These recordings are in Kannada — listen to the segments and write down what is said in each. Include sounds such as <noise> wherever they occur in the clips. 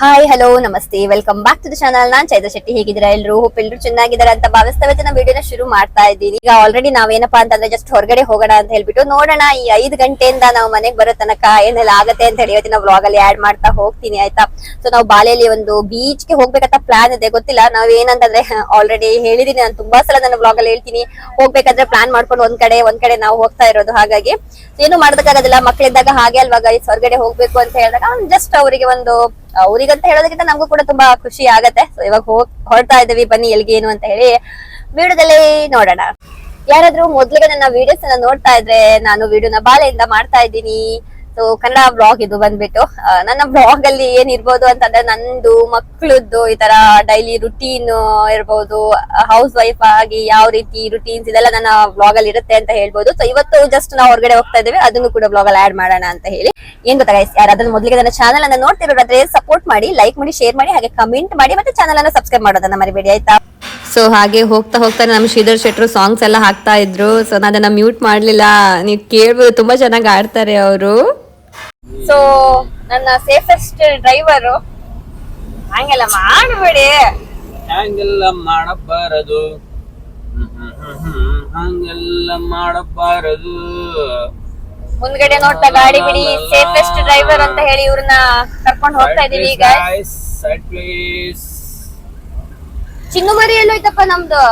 ಹಾಯ್ ಹಲೋ ನಮಸ್ತೆ. Welcome back to the channel ನಾನ್ ಚೈತ್ರ ಶೆಟ್ಟಿ. ಹೇಗಿದ್ದೀರಾ ಎಲ್ಲರೂ ಹೋಪ್ ಎಲ್ಲರೂ ಚೆನ್ನಾಗಿದ್ದಾರೆ ಅಂತ ಭಾವಿಸ್ತಾ ಇವತ್ತಿನ ವಿಡಿಯೋನ ಶುರು ಮಾಡ್ತಾ ಇದ್ದೀನಿ. ಈಗ ಆಲ್ರೆಡಿ ನಾವೇನಪ್ಪಾ ಅಂತಂದ್ರೆ ಜಸ್ಟ್ ಹೊರಗಡೆ ಹೋಗೋಣ ಅಂತ ಹೇಳ್ಬಿಟ್ಟು ನೋಡೋಣ. ಈ ಐದು ಗಂಟೆಯಿಂದ ನಾವು ಮನೆಗೆ ಬರೋ ತನಕ ಏನೆಲ್ಲ ಆಗುತ್ತೆ ಅಂತ ಹೇಳಿ ಇವತ್ತಿನ ವ್ಲಾಗ್ ಅಲ್ಲಿ ಆಡ್ ಮಾಡ್ತಾ ಹೋಗ್ತೀನಿ, ಆಯ್ತಾ? ಸೊ ನಾವು ಬಾಲೆಯಲ್ಲಿ ಒಂದು ಬೀಚ್ಗೆ ಹೋಗ್ಬೇಕಂತ ಪ್ಲಾನ್ ಇದೆ. ಗೊತ್ತಿಲ್ಲ? ನಾವ್ ಏನಂತಂದ್ರೆ <laughs> ಆಲ್ರೆಡಿ ಹೇಳಿದೀನಿ. ನಾನು ತುಂಬಾ ಸಲ ನನ್ನ ವ್ಲಾಗ್ ಅಲ್ಲಿ ಹೇಳ್ತೀನಿ. ಹೋಗ್ಬೇಕಾದ್ರೆ ಪ್ಲಾನ್ ಮಾಡ್ಕೊಂಡು ಒಂದ್ ಕಡೆ ಒಂದ್ ಕಡೆ ನಾವು ಹೋಗ್ತಾ ಇರೋದು. ಹಾಗಾಗಿ ಏನು ಮಾಡೋದಕ್ಕಾಗೋದಿಲ್ಲ. ಮಕ್ಕಳಿದ್ದಾಗ ಹಾಗೆ ಅಲ್ವಾ ಗೈಸ್ ಹೊರಗಡೆ ಹೋಗ್ಬೇಕು ಅಂತ ಹೇಳಿದಾಗ ಜಸ್ಟ್ ಅವರಿಗೆ ಒಂದು ಅವ್ರಿಗಂತ ಹೇಳೋದಕ್ಕಿಂತ ನಮಗೂ ಕೂಡ ತುಂಬಾ ಖುಷಿ ಆಗತ್ತೆ. ಸೊ ಇವಾಗ ಹೋಗ್ ಹೊರಡ್ತಾ ಇದ್ದೀವಿ. ಬನ್ನಿ ಎಲ್ಲಿಗೆ ಏನು ಅಂತ ಹೇಳಿ ವಿಡಿಯೋದಲ್ಲಿ ನೋಡೋಣ. ಯಾರಾದ್ರೂ ಮೊದ್ಲಿಗೆ ನನ್ನ ವಿಡಿಯೋಸ್ ನೋಡ್ತಾ ಇದ್ರೆ ನಾನು ವಿಡಿಯೋನ ಬಾಳೆಯಿಂದ ಮಾಡ್ತಾ ಇದ್ದೀನಿ. ಸೊ ಕನ್ನಡ ಬ್ಲಾಗ್ ಇದು ಬಂದ್ಬಿಟ್ಟು. ನನ್ನ ಬ್ಲಾಗ್ ಅಲ್ಲಿ ಏನ್ ಇರ್ಬೋದು ಅಂತಂದ್ರೆ ನಂದು, ಮಕ್ಳದ್ದು ಈ ತರ ಡೈಲಿ ರುಟೀನ್ ಇರ್ಬೋದು. ಹೌಸ್ ವೈಫ್ ಆಗಿ ಯಾವ ರೀತಿ ರುಟೀನ್ಸ್ ಇದೆಲ್ಲ ನನ್ನ ಬ್ಲಾಗ್ ಅಲ್ಲಿ ಇರುತ್ತೆ ಅಂತ ಹೇಳ್ಬೋದು. ಸೊ ಇವತ್ತು ಜಸ್ಟ್ ನಾವು ಹೊರಗಡೆ ಹೋಗ್ತಾ ಇದ್ದೇವೆ. ಅದನ್ನು ಕೂಡ ಬ್ಲಾಗ್ ಅಲ್ಲಿ ಆಡ್ ಮಾಡೋಣ ಅಂತ ಹೇಳಿ. ಏನ್ ಗೊತ್ತಾ ಯಾರು ಯಾರಾದ್ರೂ ಮೊದಲಿಗೆ ನನ್ನ ಚಾನಲ್ ಅನ್ನ ನೋಡ್ತಿರೋದ್ರೆ ಸಪೋರ್ಟ್ ಮಾಡಿ ಲೈಕ್ ಮಾಡಿ ಶೇರ್ ಮಾಡಿ, ಹಾಗೆ ಕಮೆಂಟ್ ಮಾಡಿ ಮತ್ತೆ ಚಾನಲ್ ಅನ್ನ ಸಬ್ಸ್ಕ್ರೈಬ್ ಮಾಡೋದನ್ನ ಮರಿಬೇಡಿ, ಆಯ್ತಾ? ಸೊ ಹಾಗೆ ಹೋಗ್ತಾ ಹೋಗ್ತಾ ನಮ್ಮ ಶ್ರೀಧರ್ ಶೆಟ್ರು ಸಾಂಗ್ಸ್ ಎಲ್ಲ ಹಾಕ್ತಾ ಇದ್ರು. ಸೊ ನಾನು ಅದನ್ನ ಮ್ಯೂಟ್ ಮಾಡ್ಲಿಲ್ಲ. ನೀವು ಕೇಳ್ಬೋದು, ತುಂಬಾ ಚೆನ್ನಾಗಿ ಆಡ್ತಾರೆ ಅವರು. ಸೊ ನನ್ನ ಸೇಫೆಸ್ಟ್ ಡ್ರೈವರು ಹಂಗೆಲ್ಲ ಮಾಡಬೇಡಿ. ಹಂಗೆಲ್ಲ ಮಾಡಬಾರದು. ಹಂಗೆಲ್ಲ ಮಾಡಬಾರದು. ಮುಂದ್ಗಡೆ ನೋಡ್ತಾ ಗಾಡಿ ಬಿಡಿ ಸೇಫೆಸ್ಟ್ ಡ್ರೈವರ್ ಅಂತ ಹೇಳಿ ಇವ್ರನ್ನ ಕರ್ಕೊಂಡು ಹೋಗ್ತಾ ಇದೀವಿ ಈಗ. ಚಿನ್ನು ಮರಿ ಎಲ್ಲೋಯ್ತಪ್ಪ ನಮ್ದು?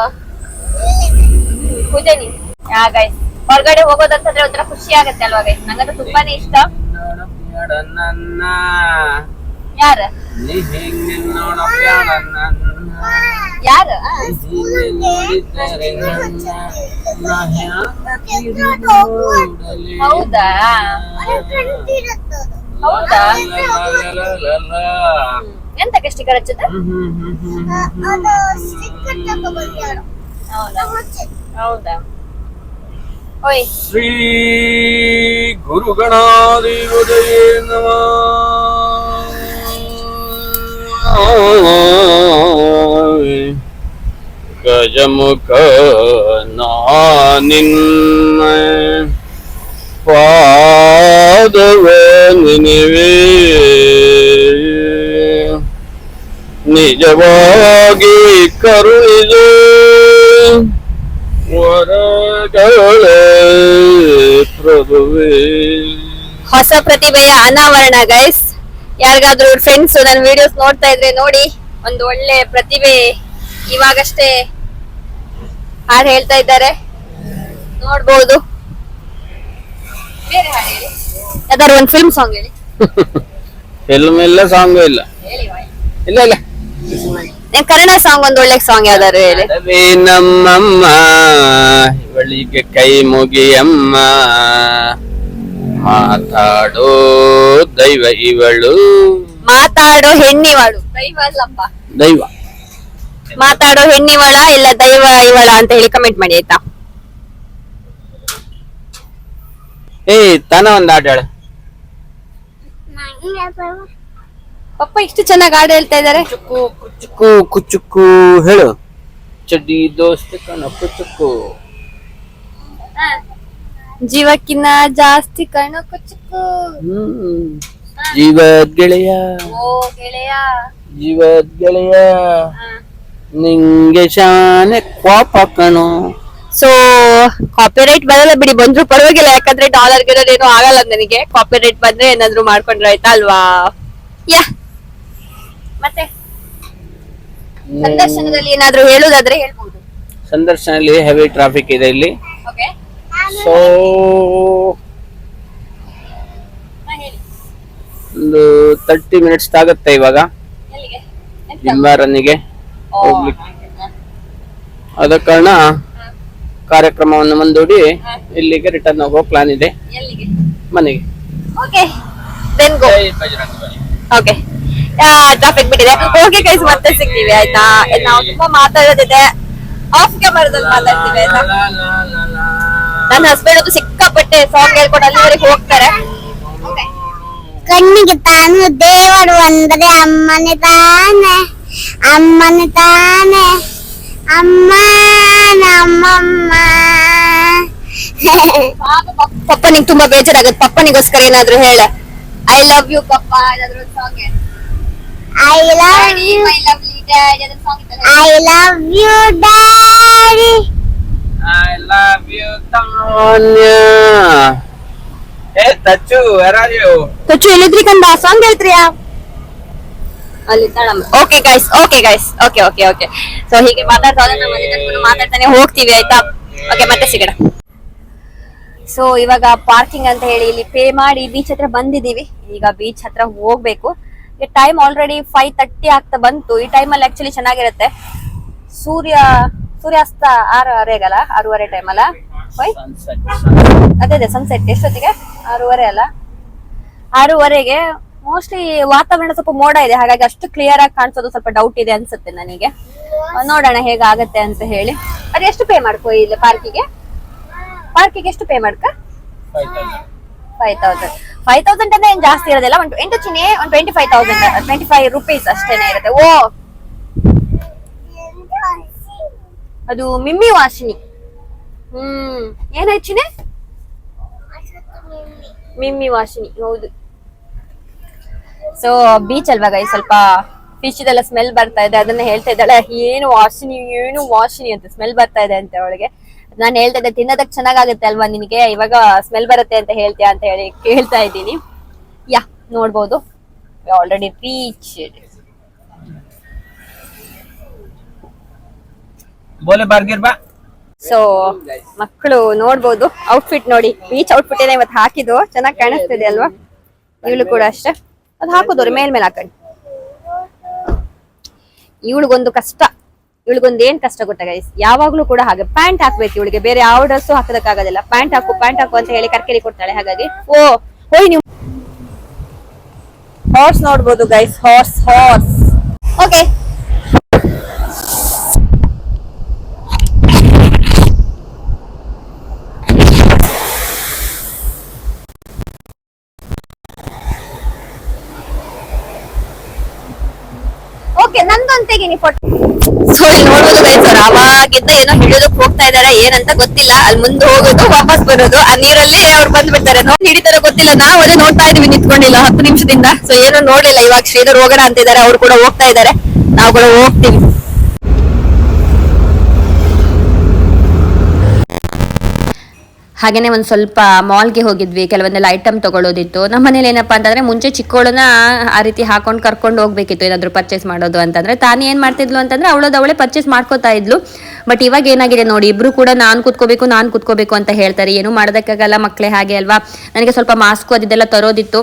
ಪೂಜನಿ. ಯಾ ಗೈಸ್ ಹೊರಗಡೆ ಹೋಗೋದಂತಂದ್ರೆ ಒಂಥರ ಖುಷಿ ಆಗತ್ತೆ ಅಲ್ವಾ ಗೈಸ್ ನಂಗಂತೂ ತುಂಬಾನೇ ಇಷ್ಟ. ನೋಡಬ್ಯಾಡ ನನ್ನ? ಯಾರ? ನೀ ಹೆಂಗೆ ನೋಡಬ್ಯಾಡ ನನ್ನ? ಯಾರ? ಹೀಗೆ ನೋಡಿದರೆ ನನ್ನ? ನಾ ಹ್ಯಾಂಗ ನೋಡಲಿ? ಹೌದಾ. ಎಂತಕ್ಕೆ ಸ್ಟಿಕರ್ ಹಚ್ಚದ. ಹೌದಾ? ಓಯ್ ಶ್ರೀ ಗುರುಗಣಾಧಿಪತಯೇ ನಮಃ ಗಜಮುಖ ನಾನಿನ್ನ ಪಾದವ ನಿನವೇ ನಿಜವಾಗಿ ಕರುಣಿದೆ ವರಗಳ ಪ್ರಭುವೇ. ಹೊಸ ಪ್ರತಿಭೆಯ ಅನಾವರಣ ಗೈಸ್ ಯಾರಿಗಾದ್ರೂ ಫ್ರೆಂಡ್ಸ್ ನನ್ನ ವಿಡಿಯೋಸ್ ನೋಡ್ತಾ ಇದ್ರೆ ನೋಡಿ ಒಂದು ಒಳ್ಳೆ ಪ್ರತಿಭೆ ಇವಾಗಷ್ಟೇ ಹಾಡು ಹೇಳ್ತಾ ಇದ್ದಾರೆ. ನೋಡ್ಬೋದು. ಬೇರೆ ಹಾಡು ಹೇಳಿ. ಯಾವ್ದಾದ್ರು ಒಂದು ಫಿಲ್ಮ್ ಸಾಂಗ್ ಹೇಳಿ. <laughs> ಫಿಲ್ಮ್ ಇಲ್ಲ ಸಾಂಗ್ ಇಲ್ಲ. ಇಲ್ಲ ಇಲ್ಲ. ಕನ್ನಡ ಸಾಂಗ್ ಒಂದು ಒಳ್ಳೆ ಸಾಂಗ್ ಯಾವ್ದಾದ್ರು ಹೇಳಿ. ನಮ್ಮಮ್ಮ. ಇವಳಿಗೆ ಕೈ ಮುಗಿಯಮ್ಮ. ಮಾತಾಡೋ ದೈವ ಇವಳು. ಮಾತಾಡೋ ಹೆಣ್ಣಿವಳು. ದೈವ ಅಲ್ಲಪ್ಪ. ದೈವ. ಮಾತಾಡೋ ಹೆಣ್ಣಿವಳ ಇಲ್ಲ ದೈವ ಇವಳ ಅಂತ ಹೇಳಿ ಕಮೆಂಟ್ ಮಾಡಿ ಆಯ್ತಾ? ಏ ತಾನ ಒಂದ್ ಆಟ ಹೇಳ. ಪಪ್ಪ ಇಷ್ಟು ಚೆನ್ನಾಗಿ ಹಾಡು ಹೇಳ್ತಾ ಇದಾರೆ ಕುಚ್ಚುಕು ಕುಚುಕು ಕುಚುಕು ಹೇಳು. ಚಡ್ಡಿ ದೋಸ್ತ ಕಣ ಕುಚುಕು ಜೀವಕ್ಕಿನ್ನ ಜಾಸ್ತಿ ಕಣ್ಣು ಕುಚ್ಚುಕು ಹ್ಮ್. ಜೀವದ್ ಗೆಳೆಯ ಓ ಗೆಳೆಯ. ಜೀವದ್ ಗೆಳೆಯ. ನಿಂಗೆ ಶಾನೆ ಕೋಪ ಕಣು. ಸೊ ಕಾಪಿರೈಟ್ ಬರಲ್ಲ ಬಿಡಿ ಬಂದ್ರು ಪರವಾಗಿಲ್ಲ ಯಾಕಂದ್ರೆ ಡಾಲರ್ ಗಿಡರ್ ಏನೂ ಆಗಲ್ಲ ನನಗೆ. ಕಾಪಿರೈಟ್ ಬಂದ್ರೆ ಏನಾದ್ರು ಮಾಡ್ಕೊಂಡ್ರೆ ಆಯ್ತಾ ಅಲ್ವಾ? ಯಾ. ಮತ್ತೆ? ಸಂದರ್ಶನದಲ್ಲಿ ಏನಾದ್ರು ಹೇಳುದಾದ್ರೆ ಹೇಳ್ಬೋದು. ಸಂದರ್ಶನದಲ್ಲಿ ಹೆವಿ ಟ್ರಾಫಿಕ್ ಇದೆ ಇಲ್ಲಿ. ಓಕೆ ಸೊ ಹೇಳಿ ಒಂದು ತರ್ಟಿ ಮಿನಿಟ್ಸ್ ಆಗುತ್ತೆ ಇವಾಗ. ಓ, ಹೋಗ್ಲಿಕ್ಕೆ. ಆದ ಕಾರಣ ಕಾರ್ಯಕ್ರಮವನ್ನು ಮುಂದೂಡಿ ಇಲ್ಲಿಗೆ ರಿಟರ್ನ್ ಹೋಗೋ ಪ್ಲಾನ್ ಇದೆ. ಎಲ್ಲಿಗೆ? ಮನೆಗೆ. Okay okay. ಟ್ರಾಫಿಕ್ ಬಿಟ್ಟಿದೆ. ಹೋಗಿ ಕೈಸ್ ಮತ್ತೆ ಸಿಗ್ತೀವಿ ಆಯ್ತಾ? ನಾವು ತುಂಬಾ ಮಾತಾಡೋದಿದೆ. ಆಫ್ ಕ್ಯಾಮರಾದಲ್ಲಿ ಮಾತಾಡ್ತೀವಿ ಆಯ್ತಾ? ನನ್ನ ಹಸ್ಬೆಂಡ್ ಅದು ಸಿಕ್ಕಾಪಟ್ಟೆ ಸಾಂಗ್ ಹೇಳ್ಕೊಂಡು ಅಲ್ಲಿವರೆಗೆ ಹೋಗ್ತಾರೆ. ಕಣ್ಣಿಗೆ ತಾನು ದೇವರು ಅಂದರೆ ಅಮ್ಮನೆ ತಾನೆ ಅಮ್ಮನೆ ತಾನೆ ಅಮ್ಮ ನಮ್ಮಮ್ಮ ಪಪ್ಪ ನಿಂಗೆ ತುಂಬಾ ಬೇಜಾರಾಗುತ್ತೆ. ಪಪ್ಪನಿಗೋಸ್ಕರ ಏನಾದ್ರು ಹೇಳ. ಐ ಲವ್ ಯು ಪಪ್ಪ ಏನಾದ್ರು song I love I love you daddy love you Tanya ಏ ತಚ್ಚು ವೇರ್ ಆರ್ ಯು ತುಚ್ಚು ಎಲ್ಲಿದ್ರಿ ಕಂದ ಸಾಂಗ್ ಹೇಳ್ತೀಯಾ? ಅಲ್ಲಿ okay guys okay guys okay okay okay so ಹೀಗೆ ಮಾತಾಡ್ತಾ ತನಕ ಮಾತಾಡ್ತಾನೆ ಹೋಗ್ತೀವಿ ಆಯ್ತಾ? ಓಕೆ ಮತ್ತೆ ಸಿಗೋಣ. ಸೊ ಇವಾಗ ಪಾರ್ಕಿಂಗ್ ಅಂತ ಹೇಳಿ ಇಲ್ಲಿ ಪೇ ಮಾಡಿ ಬೀಚ್ ಹತ್ರ ಬಂದಿದೀವಿ ಈಗ ಬೀಚ್ ಹತ್ರ ಹೋಗ್ಬೇಕು. ಟೈಮ್ ಆಲ್ರೆಡಿ ಫೈವ್ ತರ್ಟಿ ಆಗ್ತಾ ಬಂತು. ಈ ಟೈಮಲ್ಲಿ ಆಕ್ಚುಲಿ ಚೆನ್ನಾಗಿರುತ್ತೆ. ಸೂರ್ಯ ಸೂರ್ಯಾಸ್ತ ಆರು ಅರೆಗಲ್ಲ ಆರೂವರೆ ಟೈಮ್ ಅದೇ ಅದೇ ಸನ್ಸೆಟ್ ಎಷ್ಟೊತ್ತಿಗೆ? ಆರೂವರೆ ಅಲ್ಲ? ಆರೂವರೆಗೆ ಮೋಸ್ಟ್ಲಿ ವಾತಾವರಣ ಸ್ವಲ್ಪ ಮೋಡ ಇದೆ. ಹಾಗಾಗಿ ಅಷ್ಟು ಕ್ಲಿಯರ್ ಆಗಿ ಕಾಣಿಸೋದು ಸ್ವಲ್ಪ ಡೌಟ್ ಇದೆ ಅನ್ಸುತ್ತೆ ನನಗೆ. ನೋಡೋಣ ಹೇಗಾಗತ್ತೆ ಅಂತ ಹೇಳಿ. ಅದೇ ಎಷ್ಟು ಪೇ ಮಾಡ್ಕೋ ಇಲ್ಲಿ ಪಾರ್ಕಿಗೆ? ಪಾರ್ಕಿಗೆ ಎಷ್ಟು ಪೇ ಮಾಡ್ಕ? ಫೈವ್ ತೌಸಂಡ್ ಫೈವ್ ತೌಸಂಡ್ ಅಂದ್ರೆ ಏನ್ ಜಾಸ್ತಿ ಇರೋದಿಲ್ಲ. ಒಂದು ಎಂಟು ಚಿನ್ನೆ ಒಂದು twenty five thousand twenty five rupees ಅಷ್ಟೇನೆ ಇರುತ್ತೆ. ಓ! ಅದು ಮಿಮ್ಮಿ ವಾಸಿನಿ. ಹ್ಮ್. ಏನಾಯ್ತು ಚಿನೆ ಮಿಮ್ಮಿ ವಾಶಿನಿ, ಹೌದು. ಸೊ ಬೀಚ್ ಅಲ್ವಾ ಗೈ ಸ್ವಲ್ಪ ಫಿಶ್ ಇದೆಲ್ಲ ಸ್ಮೆಲ್ ಬರ್ತಾ ಇದೆ. ಅದನ್ನ ಹೇಳ್ತಾ ಇದ್ದಾಳೆ, ಏನು ವಾಶಿನಿ ಏನು ವಾಶಿನಿ ಅಂತ ಸ್ಮೆಲ್ ಬರ್ತಾ ಇದೆ ಅಂತ ಅವಳಿಗೆ. ನಾನು ಹೇಳ್ತಾ ಇದ್ದೆ ತಿನ್ನೋದಕ್ಕೆ ಚೆನ್ನಾಗಾಗುತ್ತೆ ಅಲ್ವಾ ನಿನಗೆ? ಇವಾಗ ಸ್ಮೆಲ್ ಬರುತ್ತೆ ಅಂತ ಹೇಳ್ತೀಯ ಅಂತ ಹೇಳಿ ಕೇಳ್ತಾ ಇದ್ದೀನಿ. ಯಾ, ನೋಡ್ಬೋದು. ಆಲ್ರೆಡಿ ರೀಚ್ ಬೋಲೆ ಬಾರ್ಗಿರ್ ಬಾ. ಸೊ ಮಕ್ಕಳು ನೋಡ್ಬೋದು. ಔಟ್ಫಿಟ್ ನೋಡಿ. ಬೀಚ್ ಔಟ್ಫಿಟ್ ಏನೇ ಇವತ್ತು ಹಾಕಿದ್ದು ಚೆನ್ನಾಗಿ ಕಾಣಿಸ್ತಿದೆ ಅಲ್ವಾ? ಇವಳು ಕೂಡ ಅಷ್ಟೇ. ಅದು ಹಾಕೋದವ್ರು ಮೇಲ್ ಮೇಲೆ ಹಾಕೊಂಡು. ಇವಳಿಗೊಂದು ಕಷ್ಟ. ಇವಳಿಗೊಂದು ಏನ್ ಕಷ್ಟ ಗೊತ್ತಾಗ ಯಾವಾಗ್ಲೂ ಕೂಡ ಹಾಗೆ ಪ್ಯಾಂಟ್ ಹಾಕ್ಬೇಕು ಇವಳಿಗೆ. ಬೇರೆ ಯಾವ ಡ್ರೆಸ್ ಹಾಕೋದಕ್ಕಾಗೋದಿಲ್ಲ. ಪ್ಯಾಂಟ್ ಹಾಕು ಪ್ಯಾಂಟ್ ಹಾಕು ಅಂತ ಹೇಳಿ ಕರ್ಕೇರಿ ಕೊಡ್ತಾಳೆ. ಹಾಗಾಗಿ, ಓ, ಹೋಯ್ ನೀವು ಹಾರ್ಸ್ ನೋಡ್ಬೋದು guys horse horse okay okay ಅಂತ ತೆಗೀನಿ ಫೋಟೋ ಸೊ ಇಲ್ಲಿ ನೋಡ್ಬೋದು ಗೈಸ್ ಅವ್ರು ಅವಾಗಿಂದ ಏನೋ ಹಿಡಿಯೋದಕ್ಕೆ ಹೋಗ್ತಾ ಇದಾರೆ, ಏನಂತ ಗೊತ್ತಿಲ್ಲ. ಅಲ್ಲಿ ಮುಂದೆ ಹೋಗೋದು, ವಾಪಸ್ ಬರೋದು, ಆ ನೀರಲ್ಲಿ ಅವ್ರು ಬಂದ್ಬಿಡ್ತಾರೆ. ನೋಡಿ ಹಿಡಿತಾರೋ ಗೊತ್ತಿಲ್ಲ, ನಾವು ಅದೇ ನೋಡ್ತಾ ಇದೀವಿ ನಿಂತ್ಕೊಂಡಿಲ್ಲ, ಹತ್ತು ನಿಮಿಷದಿಂದ. ಸೊ ಏನೋ ನೋಡ್ಲಿಲ್ಲ, ಇವಾಗ ಶ್ರೀಧರ್ ಹೋಗೋಣ ಅಂತಿದ್ದಾರೆ, ಅವ್ರು ಕೂಡ ಹೋಗ್ತಾ ಇದಾರೆ ನಾವು ಕೂಡ ಹೋಗ್ತೀವಿ. ಹಾಗೇನೆ ಒಂದು ಸ್ವಲ್ಪ ಮಾಲ್ಗೆ ಹೋಗಿದ್ವಿ, ಕೆಲವೊಂದೆಲ್ಲ ಐಟಮ್ ತಗೊಳ್ಳೋದಿತ್ತು ನಮ್ಮ ಮನೇಲಿ ಏನಪ್ಪ ಅಂತಂದ್ರೆ, ಮುಂಚೆ ಚಿಕ್ಕವಳನ್ನ ಆ ರೀತಿ ಹಾಕೊಂಡು ಕರ್ಕೊಂಡು ಹೋಗ್ಬೇಕಿತ್ತು, ಏನಾದ್ರು ಪರ್ಚೇಸ್ ಮಾಡೋದು ಅಂತಂದ್ರೆ. ತಾನೇ ಏನ್ ಮಾಡ್ತಿದ್ಲು ಅಂತಂದ್ರೆ ಅವಳದ ಅವಳೇ ಪರ್ಚೇಸ್ ಮಾಡ್ಕೋತಾ ಇದ್ಲು. ಬಟ್ ಇವಾಗ ಏನಾಗಿದೆ ನೋಡಿ, ಇಬ್ರು ಕೂಡ ನಾನು ಕುತ್ಕೋಬೇಕು ನಾನು ಕುತ್ಕೋಬೇಕು ಅಂತ ಹೇಳ್ತಾರೆ. ಏನು ಮಾಡೋದಕ್ಕಾಗಲ್ಲ ಮಕ್ಕಳೇ ಹಾಗೆ ಅಲ್ವಾ? ನನಗೆ ಸ್ವಲ್ಪ ಮಾಸ್ಕು ಅದಿದೆಲ್ಲ ತರೋದಿತ್ತು.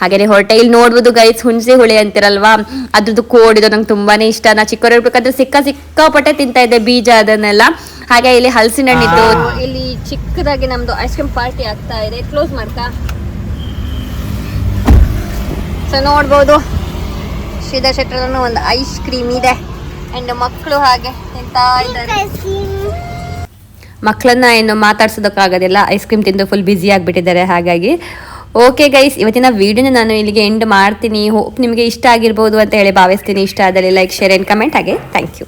ಹಾಗೇನೆ ಹೊರಟೆ ಇಲ್ಲಿ ನೋಡ್ಬೋದು ಗೈಸ್ ಹುಣ್ಸೆ ಹುಳಿ ಅಂತಿರಲ್ವಾ? ಅದ್ರದ್ದು ಕೋಡಿದು ನಂಗೆ ತುಂಬಾನೇ ಇಷ್ಟ. ನಾ ಚಿಕ್ಕವರು ಇರ್ಬೇಕಾದ್ರೆ ಸಿಕ್ಕ ಸಿಕ್ಕಾಪಟ್ಟೆ ತಿಂತಾ ಇದ್ದೆ ಬೀಜ ಅದನ್ನೆಲ್ಲ. ಹಾಗೆ ಇಲ್ಲಿ ಹಲಸಿನ ಹಣ್ಣಿತ್ತು ಇಲ್ಲಿ ಚಿಕ್ಕದಾಗಿ ನಮ್ದು ಐಸ್ ಕ್ರೀಮ್ ಪಾರ್ಟಿ ಆಗ್ತಾ ಇದೆ. ಕ್ಲೋಸ್ ಮಾಡ್ತಾ? ಸೊ ನೋಡ್ಬೋದು. ಶ್ರೀಧರ್ ಶೆಟ್ಟರ್ ಒಂದು ಐಸ್ ಕ್ರೀಮ್ ಇದೆ. ಅಂಡ್ ಮಕ್ಕಳು ಹಾಗೆ ತಿಂತಾ ಇದ್ದಾರೆ. ಮಕ್ಕಳನ್ನ ಏನು ಮಾತಾಡ್ಸೋದಕ್ಕಾಗೋದಿಲ್ಲ. ಐಸ್ ಕ್ರೀಮ್ ತಿಂದು ಫುಲ್ ಬ್ಯುಸಿ ಆಗಿಬಿಟ್ಟಿದ್ದಾರೆ. ಹಾಗಾಗಿ ಓಕೆ ಗೈಸ್ ಇವತ್ತಿನ ವಿಡಿಯೋನ ನಾನು ಇಲ್ಲಿಗೆ ಎಂಡ್ ಮಾಡ್ತೀನಿ. ಹೋಪ್ ನಿಮಗೆ ಇಷ್ಟ ಆಗಿರ್ಬೋದು ಅಂತ ಹೇಳಿ ಭಾವಿಸ್ತೀನಿ. ಇಷ್ಟ ಆದಲ್ಲಿ ಲೈಕ್ ಶೇರ್ ಆ್ಯಂಡ್ ಕಮೆಂಟ್ ಹಾಗೆ ಥ್ಯಾಂಕ್ ಯು